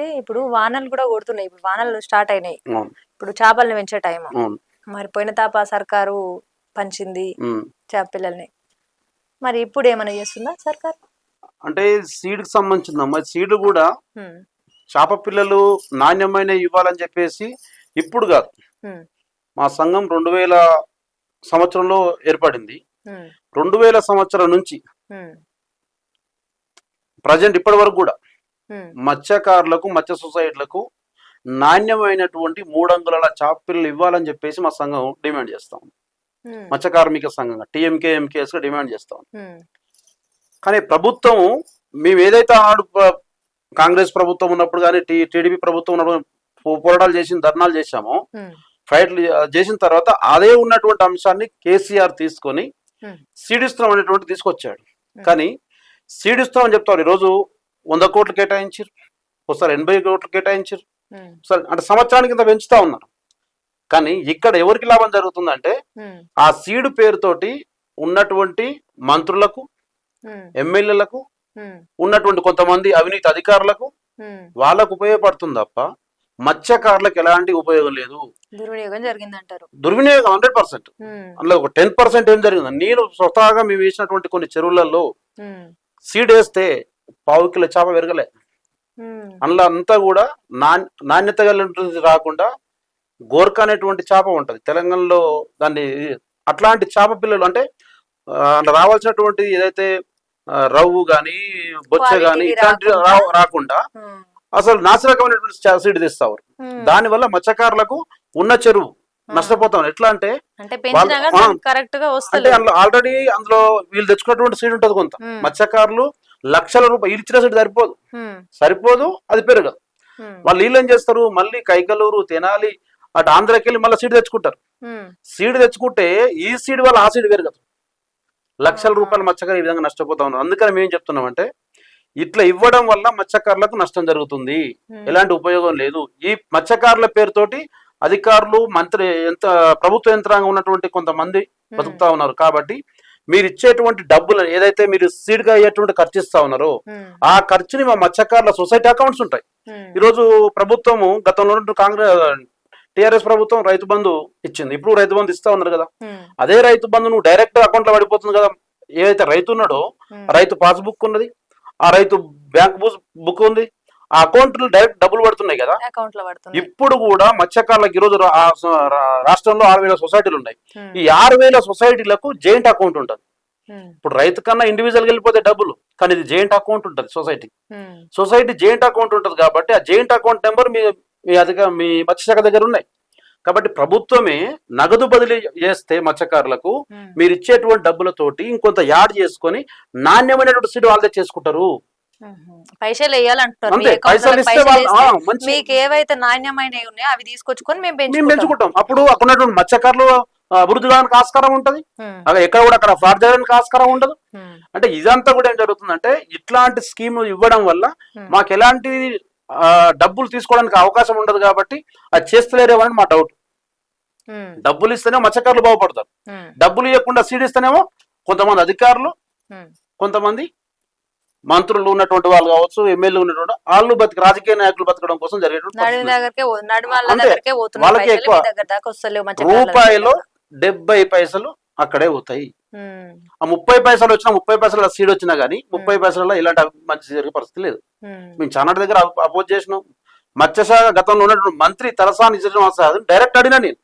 అయితే ఇప్పుడు వానలు కూడా కొడుతున్నాయి. ఇప్పుడు వానలు స్టార్ట్ అయినాయి. ఇప్పుడు చేపల్ని పెంచే టైం మరి పోయిన తాప సర్కారు పంచింది. చేప పిల్లల్ని. మరి ఇప్పుడు ఏమైనా చేస్తుందా సర్కార్? అంటే సీడ్కి సంబంధించిందమ్మా సీడ్ కూడా చేప పిల్లలు నాణ్యమైన ఇవ్వాలని చెప్పేసి ఇప్పుడు కాదు. మా సంఘం రెండు వేల సంవత్సరంలో ఏర్పడింది. రెండు వేల సంవత్సరం నుంచి ప్రజెంట్ ఇప్పటి వరకు కూడా మత్స్యకారులకు మత్స్య సొసైటీలకు నాణ్యమైనటువంటి మూడు అంగుళాల చేప పిల్లలు ఇవ్వాలని చెప్పేసి మా సంఘం డిమాండ్ చేస్తాం మత్స్య కార్మిక సంఘంగా టీఎంకే ఎంకేఎస్గా డిమాండ్ చేస్తాం కానీ ప్రభుత్వం మేము ఏదైతే ఆనాడు కాంగ్రెస్ ప్రభుత్వం ఉన్నప్పుడు కానీ టీ టీడీపీ ప్రభుత్వం ఉన్నప్పుడు పోరాటాలు చేసిన ధర్నాలు చేశాము ఫైట్లు చేసిన తర్వాత అదే ఉన్నటువంటి అంశాన్ని కేసీఆర్ తీసుకొని. సీడిస్తున్నాం అనేటువంటి తీసుకొచ్చాడు. కానీ సీడిస్తున్నాం అని చెప్తారు. ఈరోజు వంద కోట్లు కేటాయించారు ఒకసారి ఎనభై కోట్లు కేటాయించారు సరే అంటే సంవత్సరానికి ఇంత పెంచుతా ఉన్నారు. కానీ ఇక్కడ ఎవరికి లాభం జరుగుతుందంటే ఆ సీడు పేరుతోటి ఉన్నటువంటి మంత్రులకు ఎమ్మెల్యేలకు ఉన్నటువంటి కొంతమంది అవినీతి అధికారులకు. వాళ్ళకు ఉపయోగపడుతుంది తప్ప మత్స్యకారులకు ఎలాంటి ఉపయోగం లేదు. దుర్వినియోగం జరిగిందంటారు. దుర్వినియోగం హండ్రెడ్ పర్సెంట్. అందులో ఒక టెన్ పర్సెంట్ ఏం జరిగింది నేను స్వతహాగా మేము వేసినటువంటి కొన్ని చెరువులలో సీడ్ వేస్తే పావు కిలో చేప పెరగలే. అందులో అంతా కూడా నాణ్ నాణ్యత కలిగినటువంటి రాకుండా గోర్ఖా అనేటువంటి చేప ఉంటది. తెలంగాణలో దాన్ని అట్లాంటి చేప పిల్లలు అంటే రావాల్సినటువంటి ఏదైతే రవ్వు గాని బొచ్చ గాని ఇట్లాంటి రాకుండా. అసలు నాశరకమైనటువంటి సీడ్ తీస్తారు. దానివల్ల మత్స్యకారులకు ఉన్న చెరువు. నష్టపోతాం. ఎట్లా అంటే అంటే అందులో ఆల్రెడీ అందులో వీళ్ళు తెచ్చుకున్నటువంటి సీడ్ ఉంటది కొంత. మత్స్యకారులు లక్షల రూపాయలు ఇచ్చిన సీడ్ సరిపోదు. సరిపోదు అది పెరగదు. వాళ్ళు వీళ్ళు ఏం చేస్తారు? మళ్ళీ కైకలూరు తెనాలి అటు ఆంధ్రాకి వెళ్ళి మళ్ళీ సీడ్ తెచ్చుకుంటారు. సీడ్ తెచ్చుకుంటే ఈ సీడ్ వల్ల ఆ సీడ్ పెరగదు. లక్షల. రూపాయలు మత్స్యకారు ఈ విధంగా నష్టపోతా ఉన్నారు. అందుకని మేము చెప్తున్నామంటే ఇట్లా ఇవ్వడం వల్ల మత్స్యకారులకు నష్టం జరుగుతుంది. ఎలాంటి ఉపయోగం లేదు. ఈ మత్స్యకారుల పేరుతోటి అధికారులు మంత్రి ఎంత ప్రభుత్వ యంత్రాంగం ఉన్నటువంటి కొంతమంది బతుకుతా ఉన్నారు. కాబట్టి మీరు ఇచ్చేటువంటి డబ్బులు ఏదైతే మీరు సీడ్గా అయ్యేటువంటి ఖర్చు ఇస్తా ఉన్నారో ఆ ఖర్చుని మా మత్స్యకారుల సొసైటీ అకౌంట్స్ ఉంటాయి. ఈరోజు ప్రభుత్వము గతంలో కాంగ్రెస్ టిఆర్ఎస్ ప్రభుత్వం రైతు బంధు ఇచ్చింది. ఇప్పుడు రైతు బంధు ఇస్తా ఉన్నారు కదా. అదే రైతు బంధు నువ్వు డైరెక్ట్ అకౌంట్లో పడిపోతుంది కదా. ఏదైతే రైతు ఉన్నాడో రైతు పాస్బుక్ ఉన్నది. ఆ రైతు బ్యాంక్ బుక్ ఉంది. ఆ అకౌంట్ డైరెక్ట్ డబ్బులు పడుతున్నాయి కదా? అకౌంట్లో పడుతుంది ఇప్పుడు కూడా మత్స్యకారులకు ఈరోజు రాష్ట్రంలో ఆరు వేల సొసైటీలు ఉన్నాయి. ఈ ఆరు వేల సొసైటీలకు జాయింట్ అకౌంట్ ఉంటుంది. ఇప్పుడు రైతు కన్నా ఇండివిజువల్ వెళ్ళిపోతే డబ్బులు కానీ ఇది జాయింట్ అకౌంట్ ఉంటుంది సొసైటీ. సొసైటీ జాయింట్ అకౌంట్ ఉంటుంది కాబట్టి ఆ జాయింట్ అకౌంట్ నెంబర్ మీ మీ అధిక మీ మత్స్యశాఖ దగ్గర ఉన్నాయి. కాబట్టి ప్రభుత్వమే నగదు బదిలీ చేస్తే మత్స్యకారులకు మీరు ఇచ్చేటువంటి డబ్బులతోటి ఇంకొంత యాడ్ చేసుకొని నాణ్యమైనటువంటి సీడ్ వాళ్ళదే చేసుకుంటారు. పైసలు వేయాలంటున్నారు. మీ అంతే account పైసలు లో ఇస్తే పైసలు వాళ్ళు ఆ, వేస్తే మంచి మీకు ఏవైతే నాణ్యమైనవి ఉన్నాయో అవి తీసుకొచ్చుకొని మేము మేము పెంచుకుంటాం. పెంచుకుంటాం. అప్పుడు అక్కడ ఉన్నటువంటి మత్స్యకారులు ఆ, అభివృద్ధి కావడానికి ఆస్కారం ఉంటది. ఉమ్, అక్కడ ఎక్కడ కూడా అక్కడ ఫ్రాడ్ చేయడానికి ఆస్కారం ఉండదు. ఉమ్, అంటే ఇదంతా కూడా ఏం జరుగుతుందంటే ఇట్లాంటి స్కీమ్ ఇవ్వడం వల్ల. మాకు ఎలాంటి ఆ, డబ్బులు తీసుకోవడానికి అవకాశం ఉండదు కాబట్టి అది చేస్తలేరేమో అని మా డౌట్ ఉమ్, డబ్బులు ఇస్తేనే మత్స్యకారులు బాగుపడతారు. ఉమ్, డబ్బులు ఇవ్వకుండా సీడ్ ఇస్తేనేమో కొంతమంది అధికారులు ఉమ్, కొంతమంది మంత్రులు ఉన్నటువంటి వాళ్ళు కావచ్చు ఎమ్మెల్యేలు ఉన్నటువంటి వాళ్ళు బతికి రాజకీయ నాయకులు బతకడం కోసం జరిగేటువంటి వాళ్ళకి పైసలు ఎక్కువ. రూపాయిలో. డెబ్బై పైసలు అక్కడే పోతాయి. ఆ ముప్పై పైసలు వచ్చినా ముప్పై పైసల సీడ్ వచ్చినా గానీ ముప్పై పైసలలో ఇలాంటి మంచి జరిగే పరిస్థితి లేదు. మేము చాలా దగ్గర అపోజ్ చేసినాం. మత్స్యశాఖ గతంలో ఉన్నటువంటి మంత్రి తలసాని డైరెక్ట్ అడిగినా నేను.